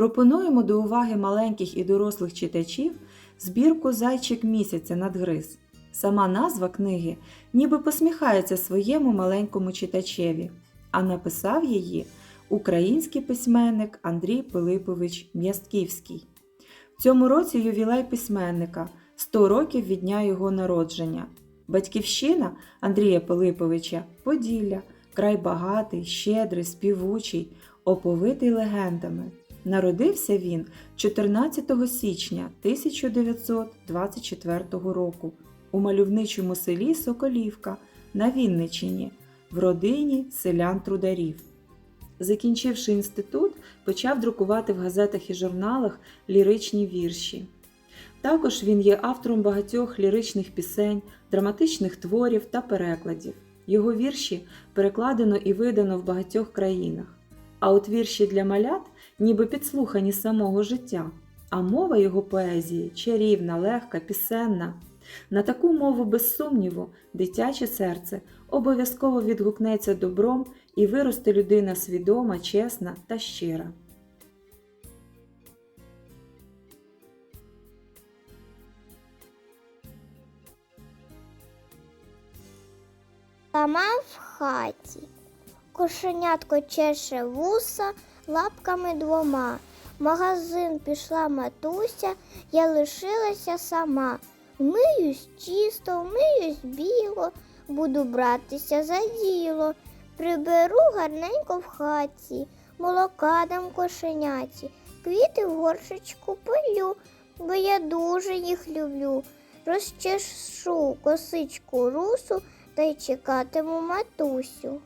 пропонуємо до уваги маленьких і дорослих читачів збірку Зайчик місяця надгриз. Сама назва книги ніби посміхається своєму маленькому читачеві, а написав її український письменник Андрій Пилипович М'ястківський. В цьому році ювілей письменника 100 років від дня його народження. Батьківщина Андрія Пилиповича Поділля, край багатий, щедрий, співучий, оповитий легендами. Народився він 14 січня 1924 року у мальовничому селі Соколівка на Вінничині в родині селян-трударів. Закінчивши інститут, почав друкувати в газетах і журналах ліричні вірші. Також він є автором багатьох ліричних пісень, драматичних творів та перекладів. Його вірші перекладено і видано в багатьох країнах. А от вірші для малят ніби підслухані самого життя, а мова його поезії чарівна, легка, пісенна. На таку мову, без сумніву, дитяче серце обов'язково відгукнеться добром і виросте людина свідома, чесна та щира. Сама в хаті. Кошенятко чеше вуса лапками двома. Магазин пішла матуся, я лишилася сама. Вмиюсь чисто, вмиюсь біло, буду братися за діло. Приберу гарненько в хаті, молока дам кошеняті, квіти в горшечку полю, бо я дуже їх люблю. Розчешу косичку русу та й чекатиму матусю.